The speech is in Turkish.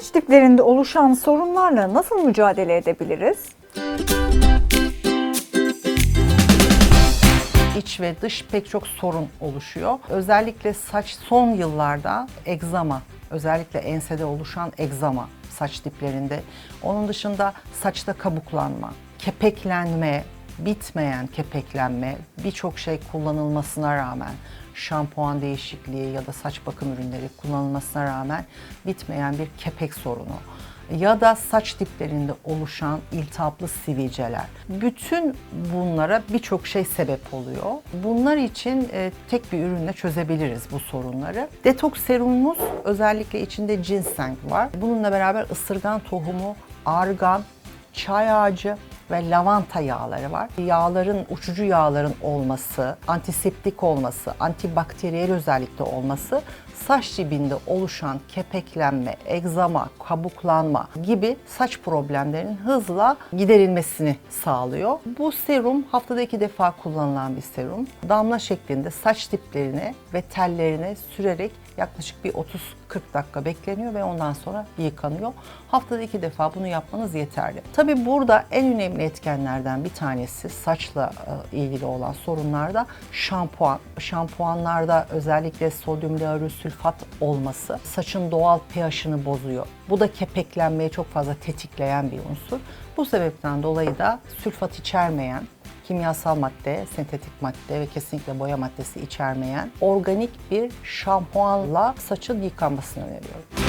Saç diplerinde oluşan sorunlarla nasıl mücadele edebiliriz? İç ve dış pek çok sorun oluşuyor. Özellikle saç son yıllarda egzama, özellikle ensede oluşan egzama saç diplerinde. Onun dışında saçta kabuklanma, kepeklenme, bitmeyen kepeklenme, birçok şey kullanılmasına rağmen şampuan değişikliği ya da saç bakım ürünleri kullanılmasına rağmen bitmeyen bir kepek sorunu ya da saç diplerinde oluşan iltihaplı sivilceler. Bütün bunlara birçok şey sebep oluyor. Bunlar için e, tek bir ürünle çözebiliriz bu sorunları. Detoks serumumuz özellikle içinde ginseng var. Bununla beraber ısırgan tohumu, argan, çay ağacı ve lavanta yağları var. Yağların, uçucu yağların olması, antiseptik olması, antibakteriyel özellikte olması saç dibinde oluşan kepeklenme, egzama, kabuklanma gibi saç problemlerinin hızla giderilmesini sağlıyor. Bu serum haftada iki defa kullanılan bir serum. Damla şeklinde saç diplerine ve tellerine sürerek yaklaşık bir 30-40 dakika bekleniyor ve ondan sonra yıkanıyor. Haftada iki defa bunu yapmanız yeterli. Tabii burada en önemli etkenlerden bir tanesi saçla e, ilgili olan sorunlarda şampuan. Şampuanlarda özellikle sodyum lauryl sülfat olması saçın doğal pH'ını bozuyor. Bu da kepeklenmeyi çok fazla tetikleyen bir unsur. Bu sebepten dolayı da sülfat içermeyen kimyasal madde, sentetik madde ve kesinlikle boya maddesi içermeyen organik bir şampuanla saçın yıkanmasını öneriyorum.